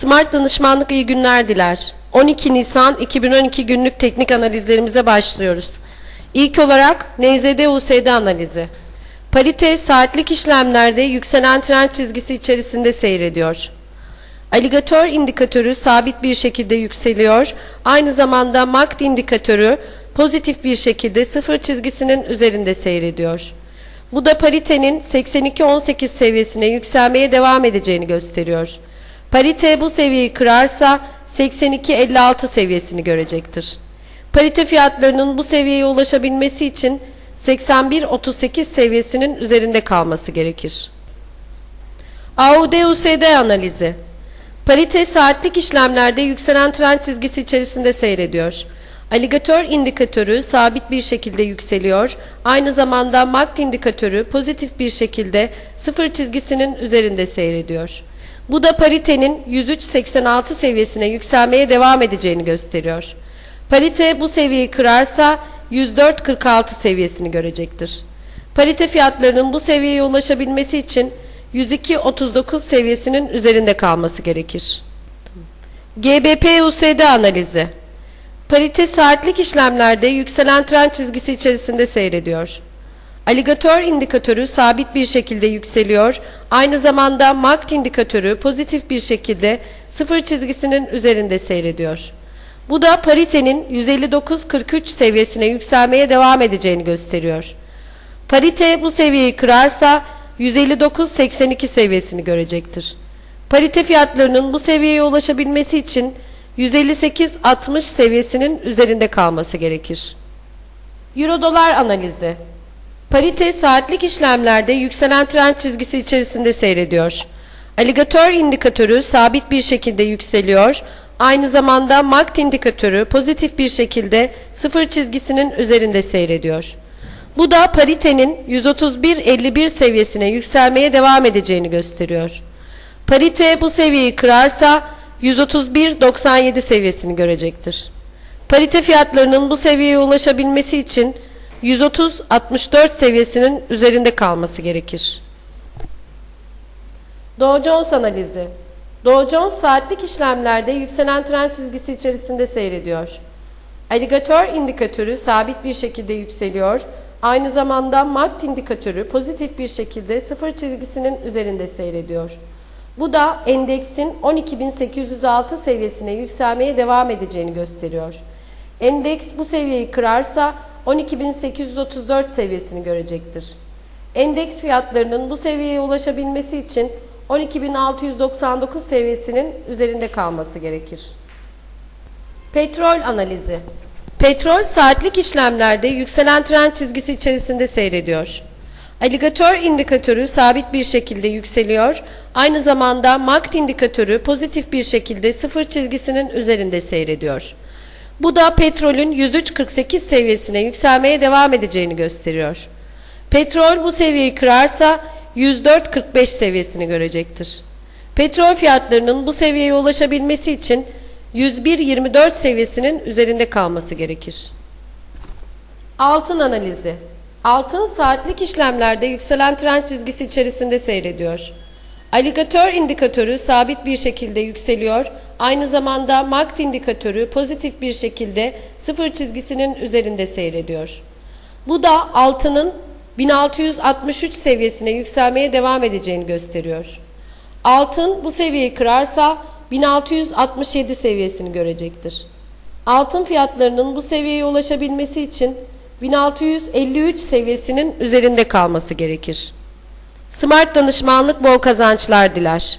Smart Danışmanlık iyi günler diler. 12 Nisan 2012 günlük teknik analizlerimize başlıyoruz. İlk olarak NZD-USD analizi. Parite saatlik işlemlerde yükselen trend çizgisi içerisinde seyrediyor. Aligatör indikatörü sabit bir şekilde yükseliyor. Aynı zamanda MACD indikatörü pozitif bir şekilde sıfır çizgisinin üzerinde seyrediyor. Bu da paritenin 82.18 seviyesine yükselmeye devam edeceğini gösteriyor. Parite bu seviyeyi kırarsa 82.56 seviyesini görecektir. Parite fiyatlarının bu seviyeye ulaşabilmesi için 81.38 seviyesinin üzerinde kalması gerekir. AUD-USD analizi Parite saatlik işlemlerde yükselen trend çizgisi içerisinde seyrediyor. Aligatör indikatörü sabit bir şekilde yükseliyor. Aynı zamanda MACD indikatörü pozitif bir şekilde sıfır çizgisinin üzerinde seyrediyor. Bu da paritenin 103.86 seviyesine yükselmeye devam edeceğini gösteriyor. Parite bu seviyeyi kırarsa 104.46 seviyesini görecektir. Parite fiyatlarının bu seviyeye ulaşabilmesi için 102.39 seviyesinin üzerinde kalması gerekir. GBP-USD analizi Parite saatlik işlemlerde yükselen trend çizgisi içerisinde seyrediyor. Aligatör indikatörü sabit bir şekilde yükseliyor. Aynı zamanda MACD indikatörü pozitif bir şekilde sıfır çizgisinin üzerinde seyrediyor. Bu da paritenin 159.43 seviyesine yükselmeye devam edeceğini gösteriyor. Parite bu seviyeyi kırarsa 159.82 seviyesini görecektir. Parite fiyatlarının bu seviyeye ulaşabilmesi için 158.60 seviyesinin üzerinde kalması gerekir. Euro dolar analizi Parite saatlik işlemlerde yükselen trend çizgisi içerisinde seyrediyor. Aligatör indikatörü sabit bir şekilde yükseliyor. Aynı zamanda MACD indikatörü pozitif bir şekilde sıfır çizgisinin üzerinde seyrediyor. Bu da paritenin 131.51 seviyesine yükselmeye devam edeceğini gösteriyor. Parite bu seviyeyi kırarsa 131.97 seviyesini görecektir. Parite fiyatlarının bu seviyeye ulaşabilmesi için 130.64 seviyesinin üzerinde kalması gerekir. Dow Jones analizi Dow Jones saatlik işlemlerde yükselen trend çizgisi içerisinde seyrediyor. Aligatör indikatörü sabit bir şekilde yükseliyor. Aynı zamanda MACD indikatörü pozitif bir şekilde sıfır çizgisinin üzerinde seyrediyor. Bu da endeksin 12.806 seviyesine yükselmeye devam edeceğini gösteriyor. Endeks bu seviyeyi kırarsa 12.834 seviyesini görecektir. Endeks fiyatlarının bu seviyeye ulaşabilmesi için 12.699 seviyesinin üzerinde kalması gerekir. Petrol analizi Petrol saatlik işlemlerde yükselen trend çizgisi içerisinde seyrediyor. Aligatör indikatörü sabit bir şekilde yükseliyor. Aynı zamanda MACD indikatörü pozitif bir şekilde sıfır çizgisinin üzerinde seyrediyor. Bu da petrolün 103.48 seviyesine yükselmeye devam edeceğini gösteriyor. Petrol bu seviyeyi kırarsa 104.45 seviyesini görecektir. Petrol fiyatlarının bu seviyeye ulaşabilmesi için 101.24 seviyesinin üzerinde kalması gerekir. Altın analizi Altın saatlik işlemlerde yükselen trend çizgisi içerisinde seyrediyor. Aligatör indikatörü sabit bir şekilde yükseliyor. Aynı zamanda MACD indikatörü pozitif bir şekilde sıfır çizgisinin üzerinde seyrediyor. Bu da altının 1663 seviyesine yükselmeye devam edeceğini gösteriyor. Altın bu seviyeyi kırarsa 1667 seviyesini görecektir. Altın fiyatlarının bu seviyeye ulaşabilmesi için 1653 seviyesinin üzerinde kalması gerekir. Smart danışmanlık bol kazançlar diler.